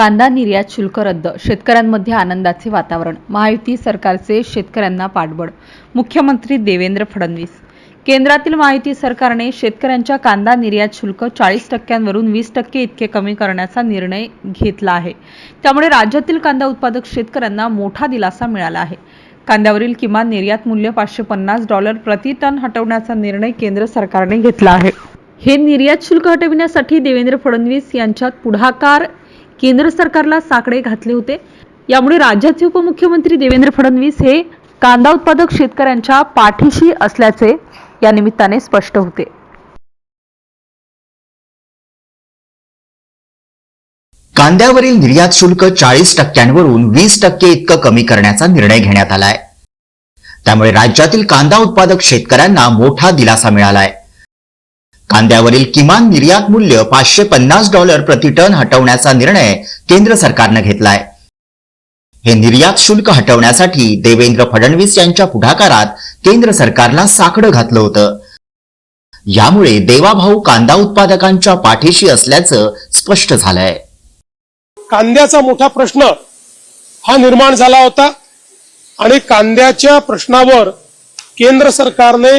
कांदा निर्यात शुल्क रद्द शेतकऱ्यांमध्ये आनंदाचे वातावरण महायुती सरकारचे शेतकऱ्यांना पाठबळ मुख्यमंत्री देवेंद्र फडणवीस. केंद्रातील माहिती सरकारने शेतकऱ्यांच्या कांदा निर्यात शुल्क चाळीस टक्क्यांवरून वीस टक्के इतके कमी करण्याचा निर्णय घेतला आहे. त्यामुळे राज्यातील कांदा उत्पादक शेतकऱ्यांना मोठा दिलासा मिळाला आहे. कांद्यावरील किमान निर्यात मूल्य पाचशे पन्नास डॉलर प्रति टन हटवण्याचा निर्णय केंद्र सरकारने घेतला आहे. हे निर्यात शुल्क हटविण्यासाठी देवेंद्र फडणवीस यांच्यात पुढाकार केंद्र सरकारला साकडे घातले होते. यामुळे राज्याचे उपमुख्यमंत्री देवेंद्र फडणवीस हे कांदा उत्पादक शेतकऱ्यांच्या पाठीशी असल्याचे या निमित्ताने स्पष्ट होते. कांद्यावरील निर्यात शुल्क चाळीस टक्क्यांवरून वीस टक्के इतकं कमी करण्याचा निर्णय घेण्यात आलाय. त्यामुळे राज्यातील कांदा उत्पादक शेतकऱ्यांना मोठा दिलासा मिळालाय. कांद्यावरील किमान निर्यात मूल्य पाचशे पन्नास डॉलर प्रति टन हटवण्याचा निर्णय केंद्र सरकारनं घेतलाय. हे निर्यात शुल्क हटवण्यासाठी देवेंद्र फडणवीस यांच्या पुढाकारात केंद्र सरकारला साकडं घातलं होतं. यामुळे देवाभाऊ कांदा उत्पादकांच्या पाठीशी असल्याचं स्पष्ट झालंय. कांद्याचा मोठा प्रश्न हा निर्माण झाला होता आणि कांद्याच्या प्रश्नावर केंद्र सरकारने